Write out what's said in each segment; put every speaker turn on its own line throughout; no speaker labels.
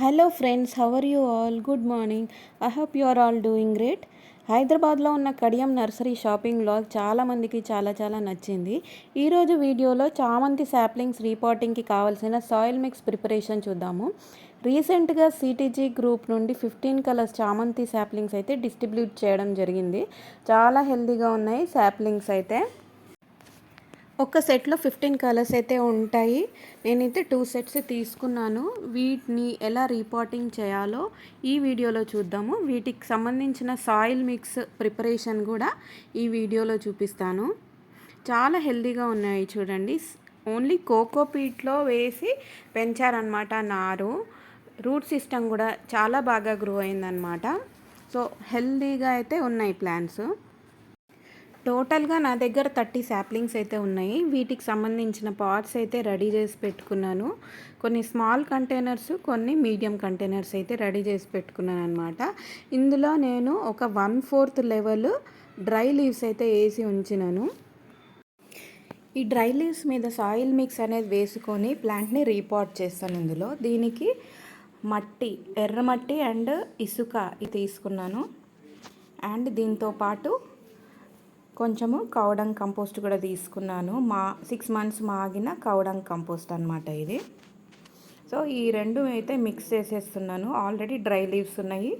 Hello friends how are you all good morning I hope you are all doing great హైదరాబాద్లో ఉన్న Kadiyam nursery shopping log చాలామందికి చాలా చాలా నచ్చింది. ఈరోజు వీడియోలో చామంతి శాప్లింగ్స్ రీపాటింగ్కి కావాల్సిన సాయిల్ మిక్స్ ప్రిపరేషన్ చూద్దాము. రీసెంట్గా సిటీజీ గ్రూప్ నుండి ఫిఫ్టీన్ కలర్స్ చామంతి శాప్లింగ్స్ అయితే డిస్ట్రిబ్యూట్ చేయడం జరిగింది. చాలా హెల్దీగా ఉన్నాయి శాప్లింగ్స్ అయితే. ఒక సెట్లో ఫిఫ్టీన్ కలర్స్ అయితే ఉంటాయి. నేనైతే టూ సెట్స్ తీసుకున్నాను. వీటిని ఎలా రీపాటింగ్ చేయాలో ఈ వీడియోలో చూద్దాము. వీటికి సంబంధించిన సాయిల్ మిక్స్ ప్రిపరేషన్ కూడా ఈ వీడియోలో చూపిస్తాను. చాలా హెల్దీగా ఉన్నాయి చూడండి. ఓన్లీ కోకోపీట్లో వేసి పెంచారనమాట నారు. రూట్ సిస్టమ్ కూడా చాలా బాగా గ్రో అయిందనమాట సో హెల్దీగా అయితే ఉన్నాయి ప్లాంట్స్. టోటల్గా నా దగ్గర థర్టీ శాప్లింగ్స్ అయితే ఉన్నాయి. వీటికి సంబంధించిన పాట్స్ అయితే రెడీ చేసి పెట్టుకున్నాను. కొన్ని స్మాల్ కంటైనర్స్ కొన్ని మీడియం కంటైనర్స్ అయితే రెడీ చేసి పెట్టుకున్నాను అనమాట ఇందులో నేను ఒక one fourth level dry leaves అయితే వేసి ఉంచినాను. ఈ డ్రై లీవ్స్ మీద సాయిల్ మిక్స్ అనేది వేసుకొని ప్లాంట్ని రీపాట్ చేస్తాను ఇందులో. దీనికి మట్టి ఎర్రమట్టి అండ్ ఇసుక తీసుకున్నాను. అండ్ దీంతో పాటు కొంచెము కౌడంగ్ కంపోస్ట్ కూడా తీసుకున్నాను. మా సిక్స్ మంత్స్ మాగిన కౌడంగ్ కంపోస్ట్ అనమాట ఇది. సో ఈ రెండు అయితే మిక్స్ చేసేస్తున్నాను. ఆల్రెడీ డ్రై లీవ్స్ ఉన్నాయి.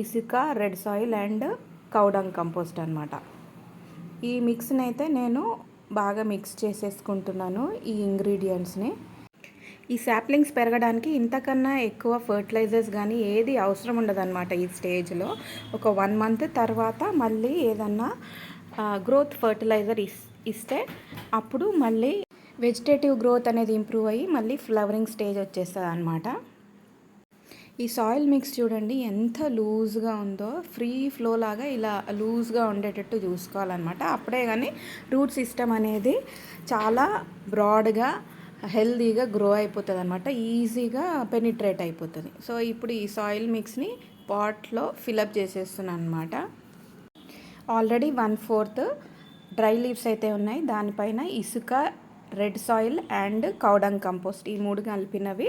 ఇసుక red soil and cow dung compost అనమాట ఈ మిక్స్ని అయితే నేను బాగా మిక్స్ చేసేసుకుంటున్నాను ఈ ఇంగ్రీడియంట్స్ని ఈ శాప్లింగ్స్ పెరగడానికి ఇంతకన్నా ఎక్కువ ఫర్టిలైజర్స్ కానీ ఏది అవసరం ఉండదన్నమాట ఈ స్టేజ్లో ఒక వన్ మంత్ తర్వాత మళ్ళీ ఏదన్నా గ్రోత్ ఫర్టిలైజర్ ఇస్ ఇస్తే అప్పుడు మళ్ళీ వెజిటేటివ్ గ్రోత్ అనేది ఇంప్రూవ్ అయ్యి మళ్ళీ ఫ్లవరింగ్ స్టేజ్ వచ్చేస్తుంది అనమాట ఈ సాయిల్ మిక్స్ చూడండి ఎంత లూజ్గా ఉందో ఫ్రీ ఫ్లో లాగా ఇలా లూజ్గా ఉండేటట్టు చూసుకోవాలన్నమాట. అప్పుడే కానీ రూట్ సిస్టమ్ అనేది చాలా బ్రాడ్గా హెల్దీగా గ్రో అయిపోతుంది అనమాట ఈజీగా పెనిట్రేట్ అయిపోతుంది. సో ఇప్పుడు ఈ సాయిల్ మిక్స్ని పాట్లో ఫిలప్ చేసేస్తున్నాను అనమాట already one fourth dry leaves అయితే ఉన్నాయి. దానిపైన ఇసుక red soil and cow dung compost ఈ మూడు కలిపినవి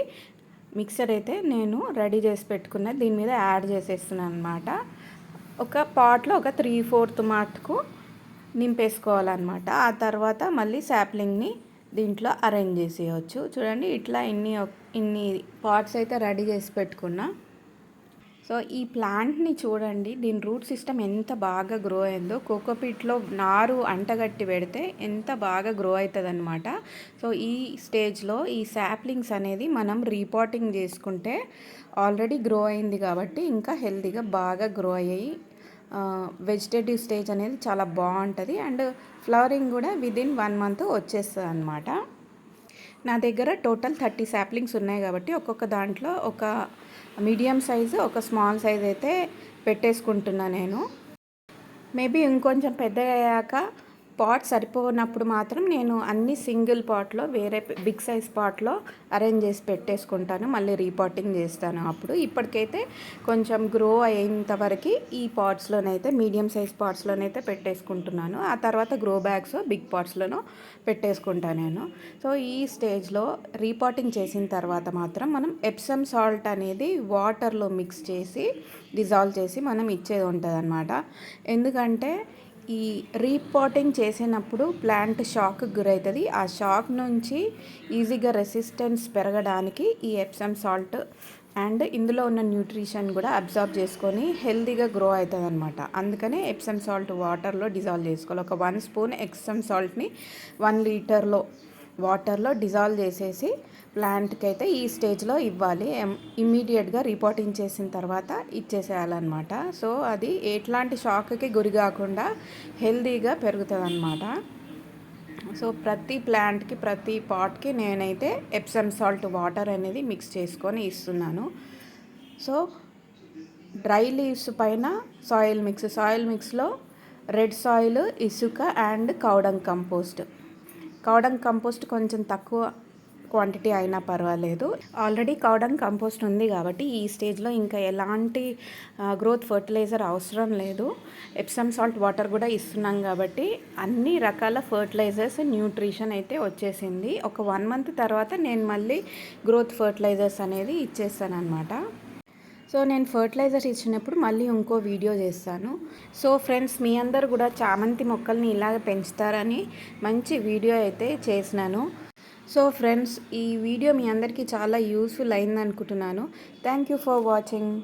మిక్సర్ అయితే నేను రెడీ చేసి పెట్టుకున్న. దీని మీద యాడ్ చేసేస్తున్నాను అనమాట ఒక పాట్లో ఒక త్రీ ఫోర్త్ మాటకు నింపేసుకోవాలన్నమాట. ఆ తర్వాత మళ్ళీ శాప్లింగ్ని దీంట్లో అరేంజ్ చేసేయచ్చు. చూడండి ఇట్లా ఇన్ని ఇన్ని పాట్స్ అయితే రెడీ చేసి పెట్టుకున్నా. సో ఈ ప్లాంట్ని చూడండి దీని రూట్ సిస్టమ్ ఎంత బాగా గ్రో అయిందో. కోకోపీట్లో నారు అంటగట్టి పెడితే ఎంత బాగా గ్రో అవుతుందన్నమాట సో ఈ స్టేజ్లో ఈ శాప్లింగ్స్ అనేది మనం రీపాటింగ్ చేసుకుంటే ఆల్రెడీ గ్రో అయింది కాబట్టి ఇంకా హెల్తీగా బాగా గ్రో అయ్యాయి వెజిటేటివ్ స్టేజ్ అనేది చాలా బాగుంటుంది. అండ్ ఫ్లవరింగ్ కూడా విదిన్ వన్ మంత్ వచ్చేస్తుంది అనమాట నా దగ్గర టోటల్ థర్టీ శాప్లింగ్స్ ఉన్నాయి కాబట్టి ఒక్కొక్క దాంట్లో ఒక మీడియం సైజు ఒక స్మాల్ సైజ్ అయితే పెట్టేసుకుంటున్నా నేను. మేబీ ఇంకొంచెం పెద్దగా అయ్యాక పాట్ సరిపోనప్పుడు మాత్రం నేను అన్ని సింగిల్ పాట్లో వేరే బిగ్ సైజ్ పాట్లో అరేంజ్ చేసి పెట్టేసుకుంటాను మళ్ళీ రీపాటింగ్ చేస్తాను. అప్పుడు ఇప్పటికైతే కొంచెం గ్రో అయ్యేంత వరకు ఈ పాట్స్లోనైతే మీడియం సైజ్ పాట్స్లోనైతే పెట్టేసుకుంటున్నాను. ఆ తర్వాత గ్రో బ్యాగ్స్ బిగ్ పాట్స్లోనూ పెట్టేసుకుంటాను నేను. సో ఈ స్టేజ్లో రీపాటింగ్ చేసిన తర్వాత మాత్రం మనం ఎప్సమ్ సాల్ట్ అనేది వాటర్లో మిక్స్ చేసి డిజాల్వ్ చేసి మనం ఇచ్చేది ఉంటుంది ఎందుకంటే ఈ రీపాటింగ్ చేసినప్పుడు ప్లాంట్ షాక్ గురవుతుంది ఆ షాక్ నుంచి ఈజీగా రెసిస్టెన్స్ పెరగడానికి ఈ ఎప్సమ్ సాల్ట్ అండ్ ఇందులో ఉన్న న్యూట్రిషన్ కూడా అబ్జార్బ్ చేసుకొని హెల్తీగా గ్రో అవుతుంది అనమాట అందుకనే ఎప్సమ్ సాల్ట్ వాటర్లో డిజాల్వ్ చేసుకోవాలి. ఒక వన్ స్పూన్ ఎప్సమ్ సాల్ట్ని వన్ లీటర్లో వాటర్లో డిజాల్వ్ చేసేసి ప్లాంట్కి అయితే ఈ స్టేజ్లో ఇవ్వాలి. ఇమ్మీడియట్గా రిపోర్టింగ్ చేసిన తర్వాత ఇచ్చేసేయాలన్నమాట. సో అది ఎట్లాంటి షాక్కి గురి కాకుండా హెల్తీగా పెరుగుతుంది అనమాట సో ప్రతి ప్లాంట్కి ప్రతి పాట్కి నేనైతే ఎప్సమ్ సాల్ట్ వాటర్ అనేది మిక్స్ చేసుకొని ఇస్తున్నాను. సో డ్రై లీవ్స్ పైన సాయిల్ మిక్స్ సాయిల్ మిక్స్లో రెడ్ సాయిల్ ఇసుక and cow dung compost cow dung compost కొంచెం తక్కువ క్వాంటిటీ అయినా పర్వాలేదు. ఆల్రెడీ కౌడంగ్ కంపోస్ట్ ఉంది కాబట్టి ఈ స్టేజ్లో ఇంకా ఎలాంటి గ్రోత్ ఫర్టిలైజర్ అవసరం లేదు. ఎప్సమ్ సాల్ట్ వాటర్ కూడా ఇస్తున్నాం కాబట్టి అన్ని రకాల ఫర్టిలైజర్స్ న్యూట్రిషన్ అయితే వచ్చేసింది. ఒక వన్ మంత్ తర్వాత నేను మళ్ళీ గ్రోత్ ఫర్టిలైజర్స్ అనేది ఇచ్చేస్తాను అనమాట సో నేను ఫర్టిలైజర్స్ ఇచ్చినప్పుడు మళ్ళీ ఇంకో వీడియో చేస్తాను. సో ఫ్రెండ్స్ మీ అందరు కూడా చామంతి మొక్కల్ని ఇలాగ పెంచుతారని మంచి వీడియో అయితే చేసినాను. సో ఫ్రెండ్స్ ఈ వీడియో మీ అందరికీ చాలా యూస్ఫుల్ అయింది అనుకుంటున్నాను థ్యాంక్ యూ ఫర్ వాచింగ్.